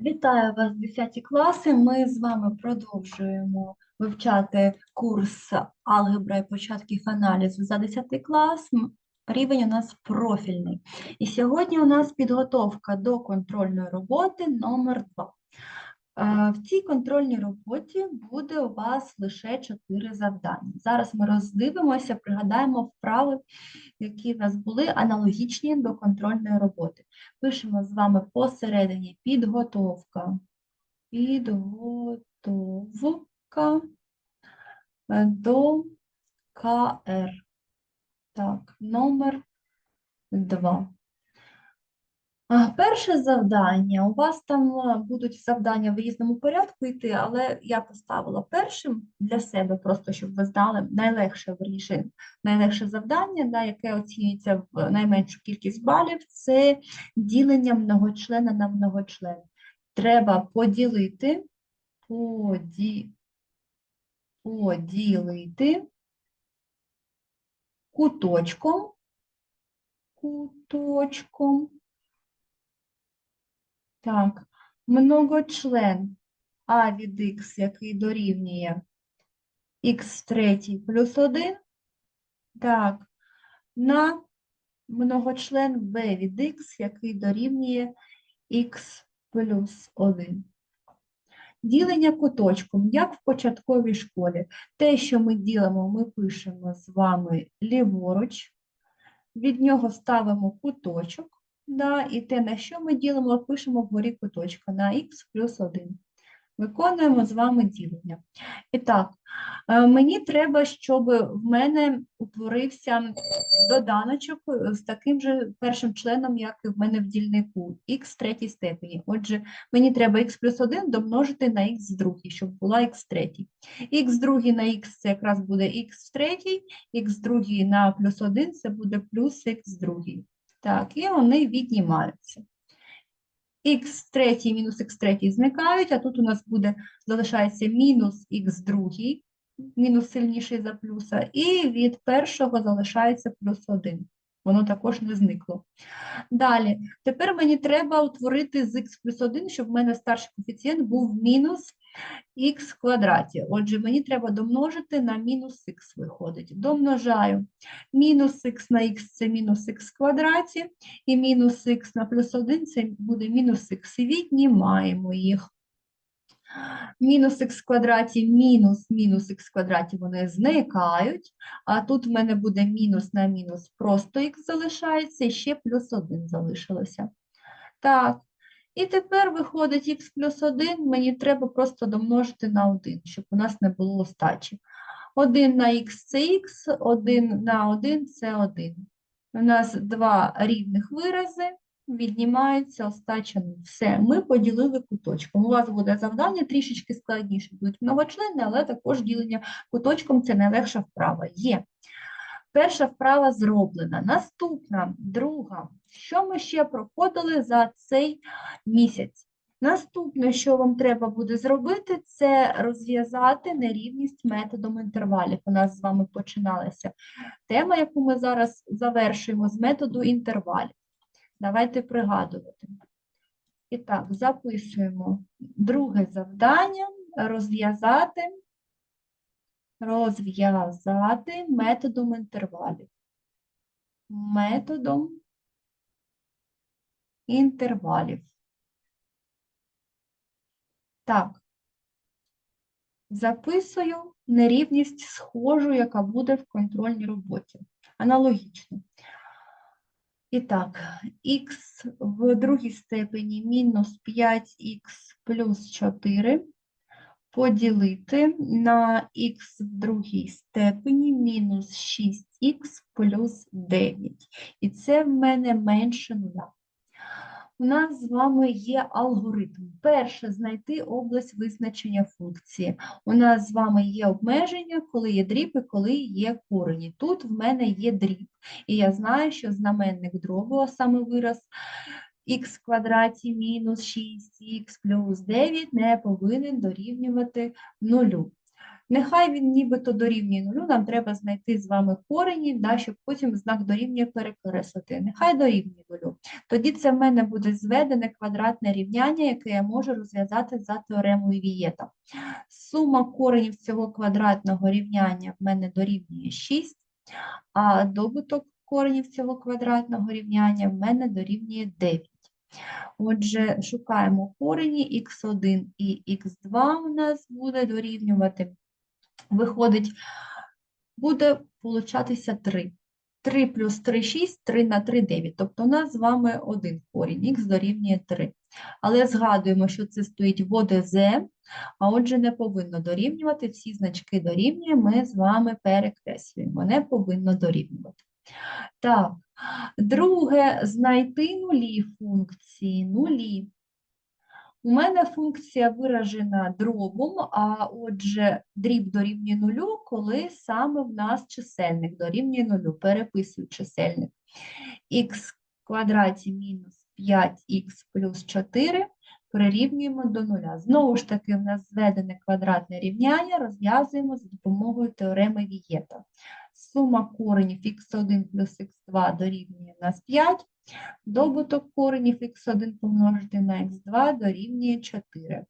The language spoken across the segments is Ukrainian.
Вітаю вас, 10 класи. Ми з вами продовжуємо вивчати курс алгебра і початків аналізу за 10 клас. Рівень у нас профільний. І сьогодні у нас підготовка до контрольної роботи номер 2. В цій контрольній роботі буде у вас лише 4 завдання. Зараз ми роздивимося, пригадаємо вправи, які в нас були аналогічні до контрольної роботи. Пишемо з вами посередині підготовка. Підготовка е, до КР. Так, номер 2. Перше завдання. У вас там будуть завдання в різному порядку йти, але я поставила першим для себе, просто щоб ви знали, найлегше вирішити. Найлегше завдання, да, яке оцінюється в найменшу кількість балів, це ділення многочлена на многочлен. Треба поділити, поді, поділити куточком, куточком. Так, многочлен а від х, який дорівнює х третій плюс 1, так, на многочлен b від х, який дорівнює х плюс 1. Ділення куточком, як в початковій школі. Те, що ми ділимо, ми пишемо з вами ліворуч, від нього ставимо куточок. Да, і те, на що ми ділимо, пишемо вгорі куточка на х плюс 1. Виконуємо з вами ділення. І так, е, мені треба, щоб в мене утворився доданочок з таким же першим членом, як і в мене в дільнику, х в третій степені. Отже, мені треба х плюс 1 домножити на х в другій, щоб була х в третій. х другий на х це якраз буде х в третій, х другий на плюс 1 це буде плюс х другий. Так, і вони віднімаються. Х третій мінус х третій зникають, а тут у нас буде, залишається мінус х другий, мінус сильніший за плюса, і від першого залишається плюс 1. Воно також не зникло. Далі, тепер мені треба утворити з х плюс 1, щоб в мене старший коефіцієнт був мінус х квадраті. Отже, мені треба домножити на мінус х виходить. Домножаю. Мінус х на х це мінус х квадраті, і мінус х на плюс 1 це буде мінус х. І віднімаємо їх. Мінус х квадраті, мінус мінус х квадраті вони зникають, а тут в мене буде мінус на мінус, просто х залишається, і ще плюс 1 залишилося. Так, і тепер виходить х плюс 1, мені треба просто домножити на 1, щоб у нас не було остачі. 1 на х це х, 1 на 1 це 1. У нас два рівних вирази, віднімається остача Все, ми поділили куточком. У вас буде завдання трішечки складніше, будуть многочлени, але також ділення куточком це найлегша вправа. Є. Перша вправа зроблена. Наступна, друга. Що ми ще проходили за цей місяць? Наступне, що вам треба буде зробити, це розв'язати нерівність методом інтервалів. У нас з вами починалася тема, яку ми зараз завершуємо з методу інтервалів. Давайте пригадувати. І так, записуємо друге завдання розв'язати розв'язати методом інтервалів. Методом інтервалів. Так, записую нерівність схожу, яка буде в контрольній роботі. Аналогічно. І так, х в другій степені мінус 5х плюс 4 поділити на х в другій степені мінус 6х плюс 9. І це в мене менше нуля. У нас з вами є алгоритм. Перше, знайти область визначення функції. У нас з вами є обмеження, коли є дріб і коли є корені. Тут в мене є дріб. І я знаю, що знаменник дробу, а саме вираз х в квадраті мінус 6х плюс 9 не повинен дорівнювати нулю. Нехай він нібито дорівнює нулю, нам треба знайти з вами корені, да, щоб потім знак дорівнює перекреслити. Нехай дорівнює нулю. Тоді це в мене буде зведене квадратне рівняння, яке я можу розв'язати за теоремою Вієта. Сума коренів цього квадратного рівняння в мене дорівнює 6, а добуток коренів цього квадратного рівняння в мене дорівнює 9. Отже, шукаємо корені х1 і х2 у нас буде дорівнювати. Виходить, буде получатися 3. 3 плюс 3 – 6, 3 на 3 – 9. Тобто у нас з вами один корінь, х дорівнює 3. Але згадуємо, що це стоїть в ОДЗ, а отже не повинно дорівнювати. Всі значки дорівнює, ми з вами перекреслюємо. Не повинно дорівнювати. Так, друге, знайти нулі функції. Нулі. У мене функція виражена дробом, а отже, дріб дорівнює нулю, коли саме в нас чисельник дорівнює нулю. Переписую чисельник. х квадраті мінус 5х плюс 4 прирівнюємо до нуля. Знову ж таки, в нас зведене квадратне рівняння розв'язуємо за допомогою теореми Вієта. Сума коренів х1 плюс х2 дорівнює нас 5, Добуток коренів х1 помножити на х2 дорівнює 4.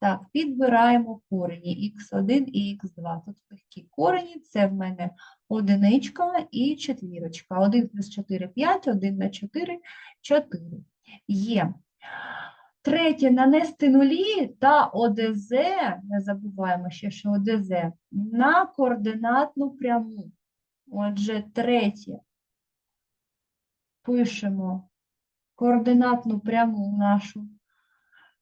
Так, підбираємо корені х1 і х2. Тут легкі корені, це в мене одиничка і четвірочка. 1 плюс 4 – 5, 1 на 4 – 4. Є. Третє, нанести нулі та ОДЗ, не забуваємо ще, що ОДЗ, на координатну пряму. Отже, третє, пишемо координатну пряму нашу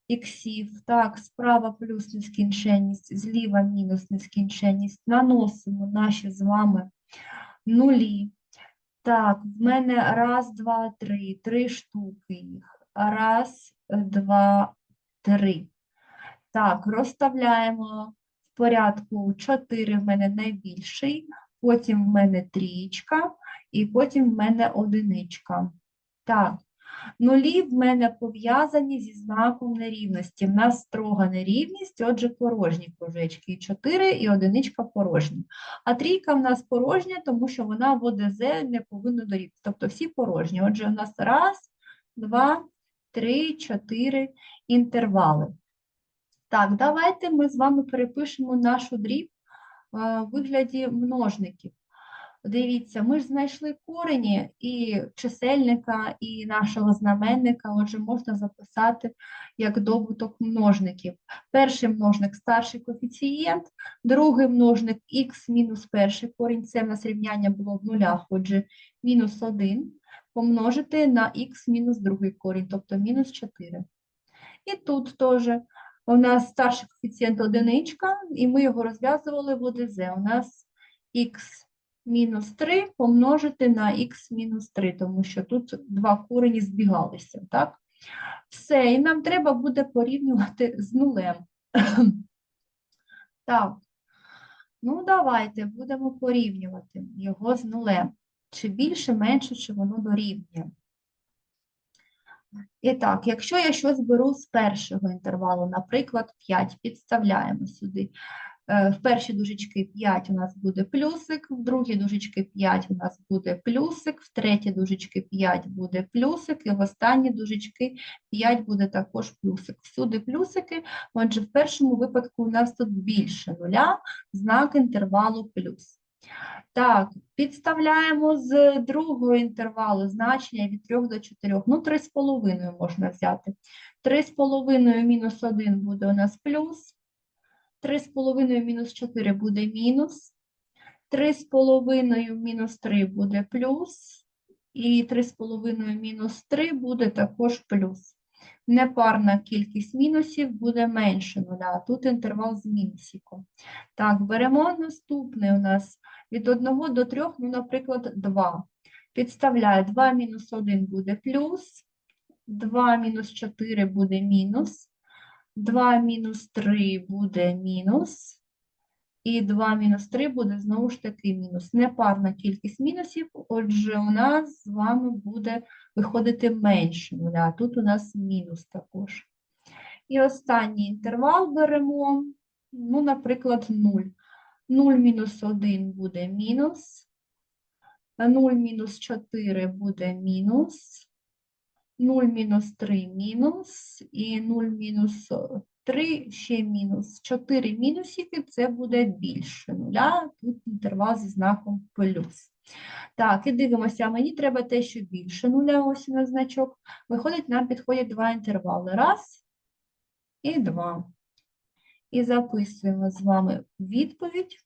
іксів. Так, справа плюс нескінченність, зліва мінус нескінченність. Наносимо наші з вами нулі. Так, в мене раз, два, три, три штуки їх. Раз, два, три. Так, розставляємо в порядку 4 в мене найбільший, потім в мене трієчка, і потім в мене одиничка. Так, нулі в мене пов'язані зі знаком нерівності. В нас строга нерівність, отже, порожні кружечки. 4, і одиничка порожні. А трійка в нас порожня, тому що вона в ОДЗ не повинна дорівнювати. Тобто всі порожні. Отже, у нас раз, два, три, чотири інтервали. Так, давайте ми з вами перепишемо нашу дріб е, в вигляді множників. Дивіться, ми ж знайшли корені і чисельника, і нашого знаменника, отже, можна записати як добуток множників. Перший множник – старший коефіцієнт, другий множник – х мінус перший корінь, це в нас рівняння було в нулях, отже, мінус 1, помножити на х мінус другий корінь, тобто мінус 4. І тут теж у нас старший коефіцієнт одиничка, і ми його розв'язували в ОДЗ. У нас х мінус 3 помножити на х мінус 3, тому що тут два корені збігалися, так? Все, і нам треба буде порівнювати з нулем. Так, ну давайте будемо порівнювати його з нулем. Чи більше, менше, чи воно дорівнює. І так, якщо я щось беру з першого інтервалу, наприклад, 5, підставляємо сюди. Е, В перші дужечки 5 у нас буде плюсик, в другі дужечки 5 у нас буде плюсик, в треті дужечки 5 буде плюсик, і в останні дужечки 5 буде також плюсик. Всюди плюсики, отже, в першому випадку у нас тут більше нуля, знак інтервалу плюс. Так, підставляємо з другого інтервалу значення від 3 до 4. Ну, 3,5 можна взяти. 3,5 мінус 1 буде у нас плюс. 3,5 мінус 4 буде мінус. 3,5 мінус 3 буде плюс. І 3,5 мінус 3 буде також плюс. Непарна кількість мінусів буде менше нуля, тут інтервал з мінусиком. Так, беремо наступний у нас від 1 до 3, ну, наприклад, 2. Підставляю 2 мінус 1 буде плюс, 2 мінус 4 буде мінус, 2 мінус 3 буде мінус, і 2 мінус 3 буде знову ж таки мінус. Непарна кількість мінусів, отже, у нас з вами буде виходити менше нуля, тут у нас мінус також. І останній інтервал беремо, ну, наприклад, 0. 0 мінус 1 буде мінус, 0 мінус 4 буде мінус, 0 мінус 3 мінус, і 0 мінус 3 ще мінус. 4 мінусики – це буде більше нуля, тут інтервал зі знаком плюс. Так, і дивимося, мені треба те, що більше нуля, ось у нас значок. Виходить, нам підходять два інтервали. Раз і два. І записуємо з вами відповідь,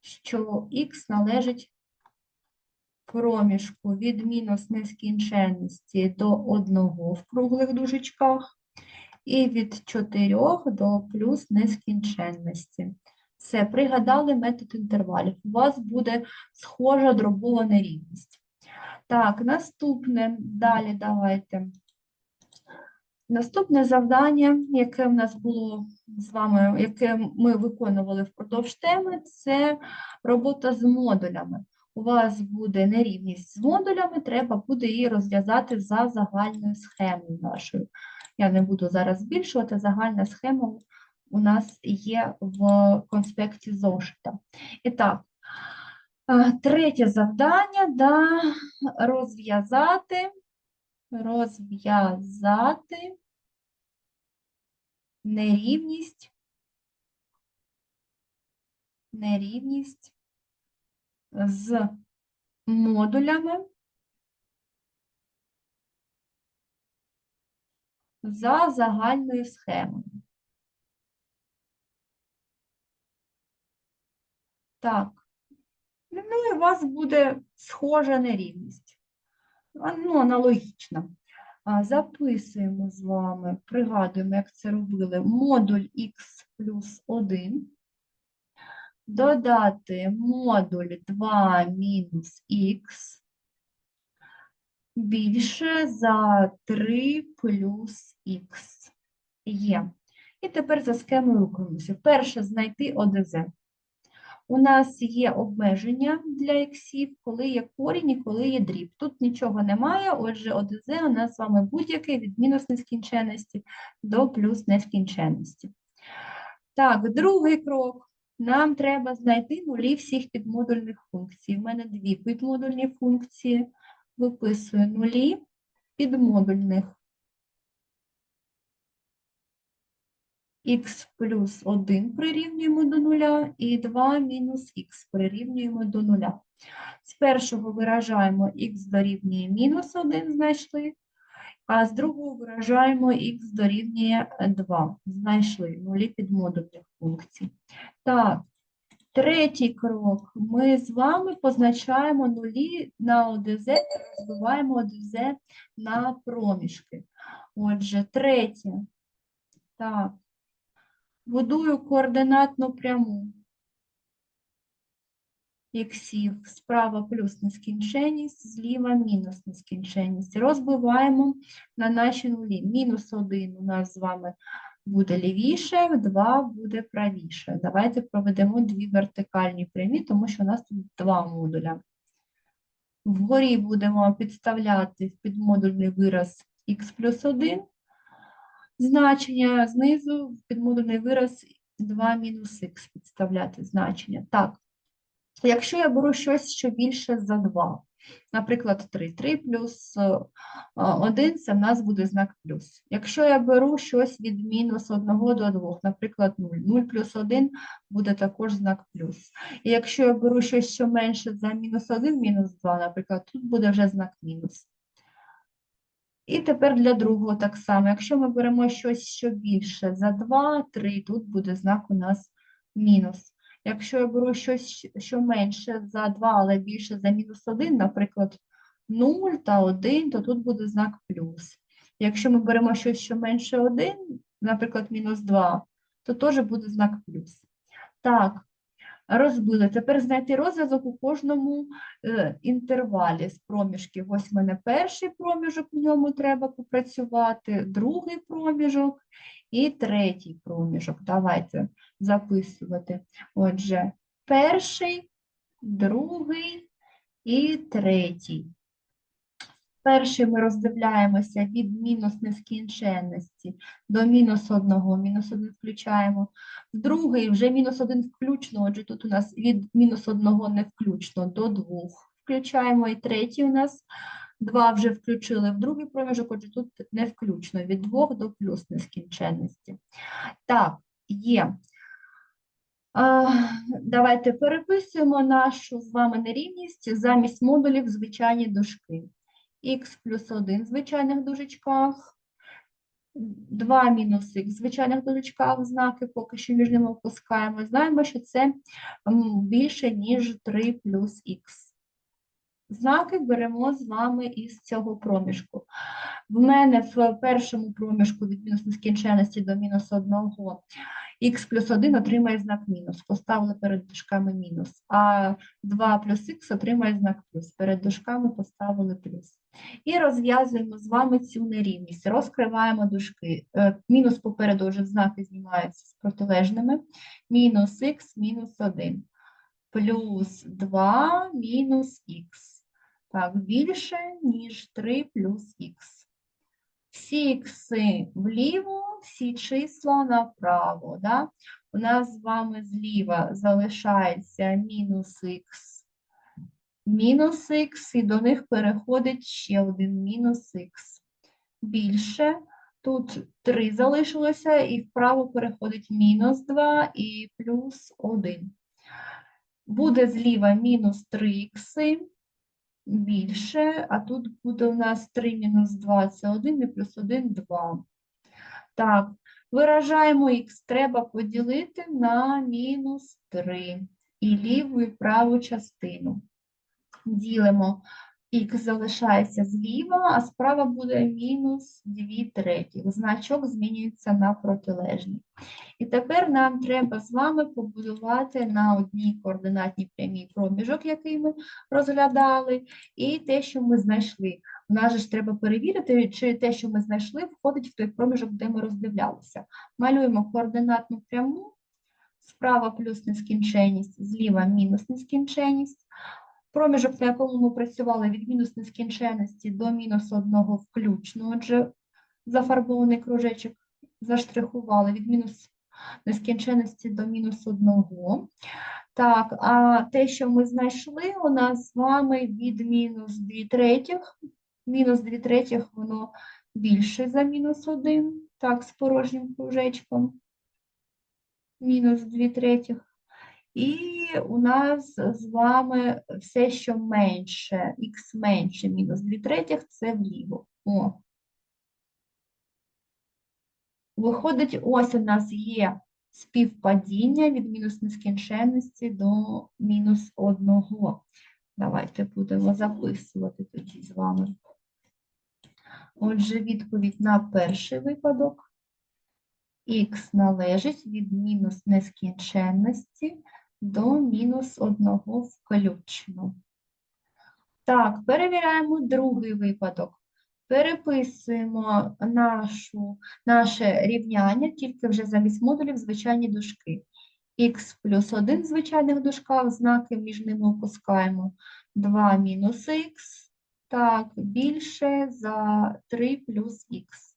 що х належить проміжку від мінус нескінченності до 1 в круглих дужечках і від 4 до плюс нескінченності. Все, пригадали метод інтервалів. У вас буде схожа дробова нерівність. Так, наступне, далі давайте. Наступне завдання, яке в нас було з вами, яке ми виконували впродовж теми, це робота з модулями. У вас буде нерівність з модулями, треба буде її розв'язати за загальною схемою нашою. Я не буду зараз збільшувати, загальна схема у нас є в конспекті зошита. І так, е, третє завдання да, розв'язати, розв'язати нерівність, нерівність з модулями за загальною схемою. Так. Ну, і у вас буде схожа нерівність. Ну, аналогічна. Записуємо з вами, пригадуємо, як це робили, модуль х плюс 1, додати модуль 2 мінус х більше за 3 плюс х. Є. І тепер за схемою рухаємося. Перше знайти ОДЗ. У нас є обмеження для іксів, коли є корінь і коли є дріб. Тут нічого немає, отже, ОДЗ у нас з вами будь-який від мінус нескінченності до плюс нескінченності. Так, другий крок. Нам треба знайти нулі всіх підмодульних функцій. У мене дві підмодульні функції. Виписую нулі підмодульних. х плюс 1 прирівнюємо до нуля і 2 мінус х прирівнюємо до нуля. З першого виражаємо х дорівнює мінус 1, знайшли, а з другого виражаємо х дорівнює 2, знайшли нулі підмодульних функцій. Так, третій крок. Ми з вами позначаємо нулі на ОДЗ, розбиваємо ОДЗ на проміжки. Отже, третє. Так. Будую координатну пряму іксів. Справа плюс нескінченність, зліва мінус нескінченність. Розбиваємо на наші нулі. Мінус 1 у нас з вами буде лівіше, 2 буде правіше. Давайте проведемо дві вертикальні прямі, тому що у нас тут два модуля. Вгорі будемо підставляти в підмодульний вираз х плюс 1, значення знизу в підмодульний вираз 2 мінус х підставляти значення. Так, якщо я беру щось, що більше за 2, наприклад, 3, 3 плюс 1 – це в нас буде знак плюс. Якщо я беру щось від мінус 1 до 2, наприклад, 0, 0 плюс 1 буде також знак плюс. І якщо я беру щось, що менше за мінус 1, мінус 2, наприклад, тут буде вже знак мінус. І тепер для другого так само. Якщо ми беремо щось, що більше за 2, 3, тут буде знак у нас мінус. Якщо я беру щось, що менше за 2, але більше за мінус 1, наприклад, 0 та 1, то тут буде знак плюс. Якщо ми беремо щось, що менше 1, наприклад, мінус 2, то теж буде знак плюс. Так, розбили. Тепер знайти розв'язок у кожному е, інтервалі з проміжків. Ось в мене перший проміжок, в ньому треба попрацювати, другий проміжок і третій проміжок. Давайте записувати. Отже, перший, другий і третій. Перший ми роздивляємося від мінус нескінченності до мінус одного, мінус один включаємо. Другий вже мінус один включно, отже тут у нас від мінус одного не включно до двох включаємо. І третій у нас два вже включили в другий проміжок, отже тут не включно, від двох до плюс нескінченності. Так, є. Давайте переписуємо нашу з вами нерівність замість модулів звичайні дужки. х плюс 1 в звичайних дужечках, 2 мінус х в звичайних дужечках, знаки поки що між ними опускаємо. Знаємо, що це більше, ніж 3 плюс х. Знаки беремо з вами із цього проміжку. В мене в першому проміжку від мінус нескінченності до мінус 1 х плюс 1 отримає знак мінус. Поставили перед дужками мінус. А 2 плюс х отримає знак плюс. Перед дужками поставили плюс. І розв'язуємо з вами цю нерівність. Розкриваємо дужки. Е, Мінус попереду вже знаки знімаються з протилежними. Мінус х мінус 1. Плюс 2 мінус х. Так, більше, ніж 3 плюс х. Всі ікси вліво, всі числа направо. Да? У нас з вами зліва залишається мінус х, мінус х, і до них переходить ще один мінус х. Більше. Тут 3 залишилося, і вправо переходить мінус 2 і плюс 1. Буде зліва мінус 3 х більше, а тут буде у нас 3 мінус 2 це 1 і плюс 1 2. Так, виражаємо х треба поділити на мінус 3 і ліву і праву частину. Ділимо х залишається зліва, а справа буде мінус 2 треті. Значок змінюється на протилежний. І тепер нам треба з вами побудувати на одній координатній прямій проміжок, який ми розглядали, і те, що ми знайшли. У нас же ж треба перевірити, чи те, що ми знайшли, входить в той проміжок, де ми роздивлялися. Малюємо координатну пряму, справа плюс нескінченність, зліва мінус нескінченність. Проміжок, на якому ми працювали від мінус нескінченності до мінус одного включно, отже, зафарбований кружечок заштрихували від мінус нескінченності до мінус одного. Так, а те, що ми знайшли, у нас з вами від мінус 2 третіх. Мінус 2 третіх, воно більше за мінус 1, так, з порожнім кружечком. Мінус 2 третіх. І у нас з вами все, що менше, х менше мінус 2 третіх, це вліво. О. Виходить, ось у нас є співпадіння від мінус нескінченності до мінус одного. Давайте будемо записувати тоді з вами. Отже, відповідь на перший випадок. Х належить від мінус нескінченності до мінус одного включно. Так, перевіряємо другий випадок. Переписуємо нашу, наше рівняння, тільки вже замість модулів звичайні дужки. х плюс 1 в звичайних дужках, знаки між ними опускаємо. 2 мінус х, так, більше за 3 плюс х.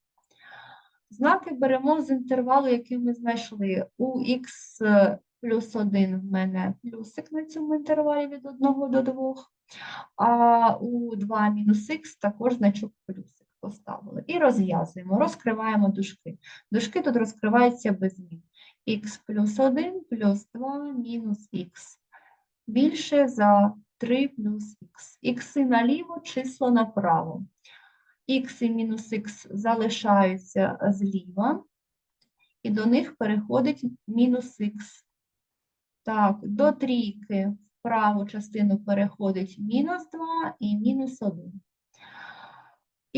Знаки беремо з інтервалу, який ми знайшли. У х плюс 1 в мене плюсик на цьому інтервалі від 1 до 2, а у 2 мінус х також значок плюсик поставили. І розв'язуємо, розкриваємо дужки. Дужки тут розкриваються без змін. х плюс 1 плюс 2 мінус х. Більше за 3 плюс х. Ікси наліво, число направо. Х і мінус х залишаються зліва, і до них переходить мінус х. Так, до трійки в праву частину переходить мінус 2 і мінус 1.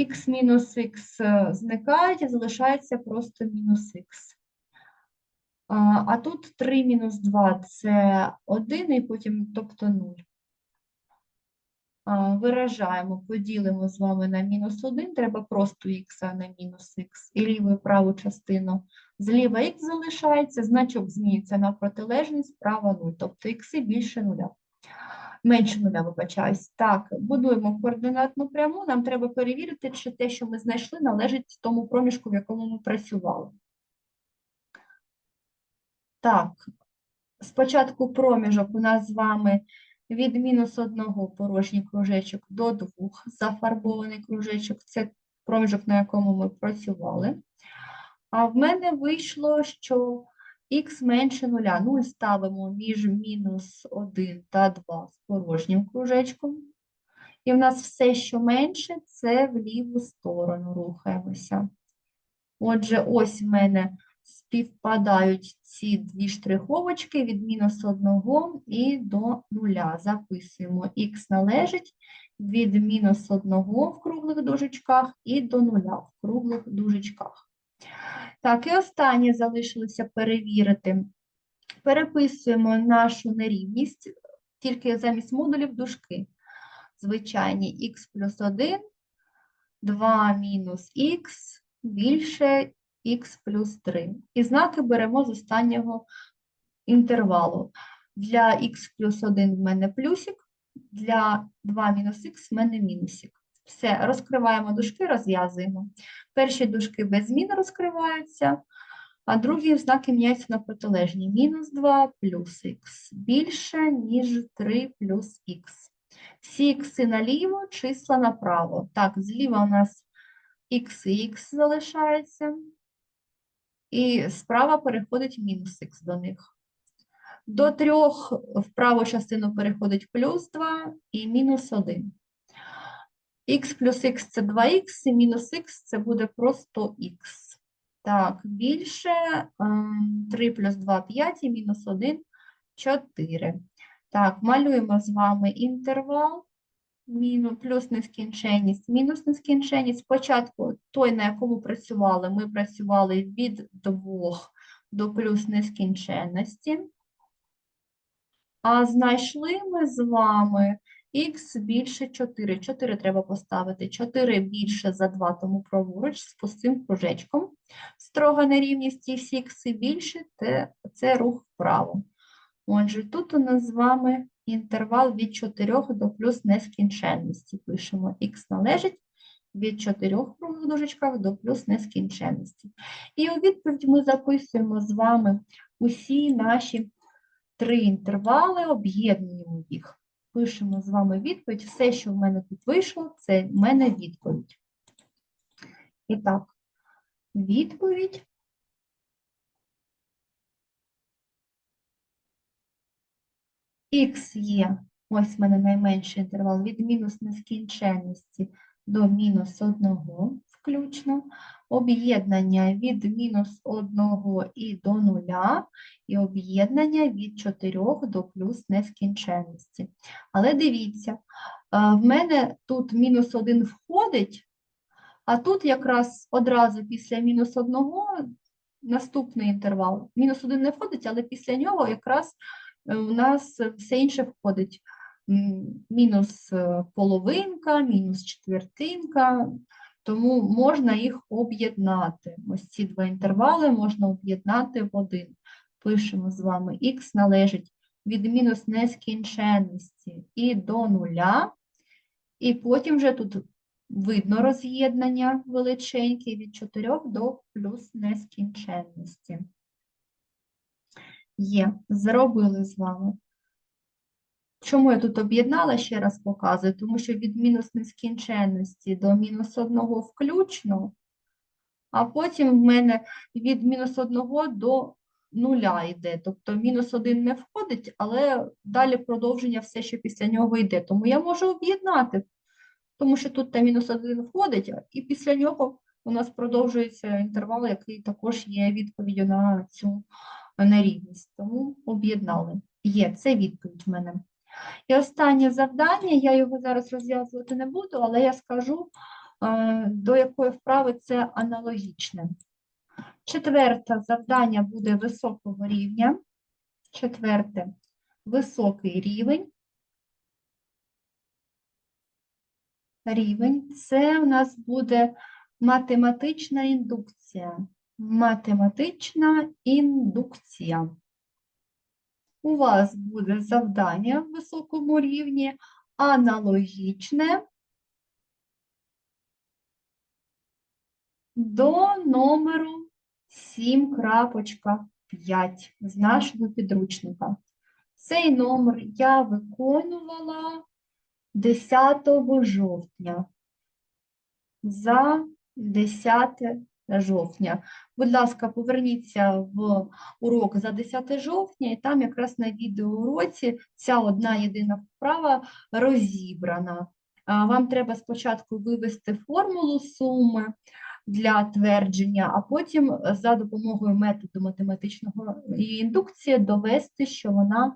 Х мінус х зникають і залишається просто мінус х. А, а тут 3 мінус 2 це 1, і потім, тобто 0. Виражаємо, поділимо з вами на мінус 1, треба просто х, а не мінус х, і ліву і праву частину. Зліва х залишається, значок змінюється на протилежність, справа 0, тобто х більше нуля. Менше нуля, вибачаюсь. Так, будуємо координатну пряму. Нам треба перевірити, чи те, що ми знайшли, належить тому проміжку, в якому ми працювали. Так, спочатку проміжок у нас з вами від мінус одного порожній кружечок до двох зафарбований кружечок. Це проміжок, на якому ми працювали. А в мене вийшло, що х менше нуля. 0 ставимо між мінус 1 та 2 з порожнім кружечком. І в нас все, що менше, це в ліву сторону рухаємося. Отже, ось в мене співпадають ці дві штриховочки від мінус 1 і до 0. Записуємо х належить від мінус 1 в круглих дужечках і до 0 в круглих дужечках. Так, і останнє залишилося перевірити. Переписуємо нашу нерівність, тільки замість модулів дужки. Звичайні х плюс 1, 2 мінус х більше х плюс 3. І знаки беремо з останнього інтервалу. Для х плюс 1 в мене плюсик, для 2 мінус х в мене мінусик. Все, розкриваємо дужки, розв'язуємо. Перші дужки без змін розкриваються, а другі знаки міняються на протилежні. Мінус 2 плюс х більше, ніж 3 плюс х. Всі ікси наліво, числа направо. Так, зліва у нас х і х залишається, і справа переходить мінус х до них. До трьох в праву частину переходить плюс 2 і мінус 1 х плюс х це 2х, і мінус х це буде просто х. Так, більше 3 плюс 2 5 і мінус 1 4. Так, малюємо з вами інтервал, мінус, плюс нескінченність, мінус нескінченність. Спочатку той, на якому працювали, ми працювали від 2 до плюс нескінченності. А знайшли ми з вами х більше 4. 4 треба поставити. 4 більше за 2, тому праворуч з пустим кружечком. Строга нерівність і всі х більше – це рух вправо. Отже, тут у нас з вами інтервал від 4 до плюс нескінченності. Пишемо х належить від 4 в круглих до плюс нескінченності. І у відповідь ми записуємо з вами усі наші три інтервали, об'єднуємо їх пишемо з вами відповідь. Все, що в мене тут вийшло, це в мене відповідь. І так, відповідь. Х є, ось в мене найменший інтервал від мінус нескінченності до мінус 1 включно, об'єднання від мінус 1 і до 0, і об'єднання від 4 до плюс нескінченності. Але дивіться, в мене тут мінус 1 входить, а тут якраз одразу після мінус 1 наступний інтервал. Мінус 1 не входить, але після нього якраз у нас все інше входить. Мінус е, половинка, мінус четвертинка, тому можна їх об'єднати. Ось ці два інтервали можна об'єднати в один. Пишемо з вами х належить від мінус нескінченності і до нуля. І потім вже тут видно роз'єднання величеньке від 4 до плюс нескінченності. Є, зробили з вами. Чому я тут об'єднала, ще раз показую, тому що від мінус нескінченності до мінус одного включно, а потім в мене від мінус одного до нуля йде. Тобто мінус один не входить, але далі продовження все, що після нього йде. Тому я можу об'єднати, тому що тут та мінус один входить, і після нього у нас продовжується інтервал, який також є відповіддю на цю нерівність. Тому об'єднали. Є, це відповідь в мене. І останнє завдання, я його зараз розв'язувати не буду, але я скажу, е, до якої вправи це аналогічне. Четверте завдання буде високого рівня. Четверте високий рівень. Рівень це у нас буде математична індукція. Математична індукція. у вас буде завдання в високому рівні, аналогічне до номеру 7.5 з нашого підручника. Цей номер я виконувала 10 жовтня за 10 жовтня. Будь ласка, поверніться в урок за 10 жовтня, і там якраз на відеоуроці ця одна єдина вправа розібрана. Вам треба спочатку вивести формулу суми для твердження, а потім е, за допомогою методу математичного індукції довести, що вона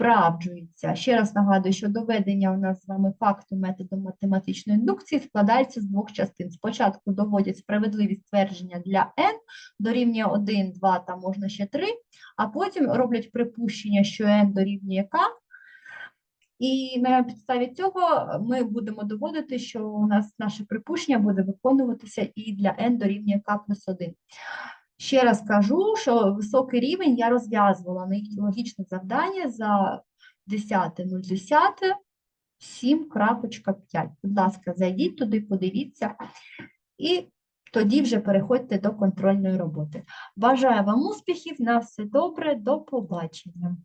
справджується. Ще раз нагадую, що доведення у нас з вами факту методом математичної індукції складається з двох частин. Спочатку доводять справедливість твердження для n, дорівнює 1, 2, там можна ще 3, а потім роблять припущення, що n дорівнює k, і на підставі цього ми будемо доводити, що у нас наше припущення буде виконуватися і для n дорівнює k плюс 1. Ще раз кажу, що високий рівень я розв'язувала на їхні логічне завдання за 10.010 7.5. Будь ласка, зайдіть туди, подивіться, і тоді вже переходьте до контрольної роботи. Бажаю вам успіхів, на все добре, до побачення.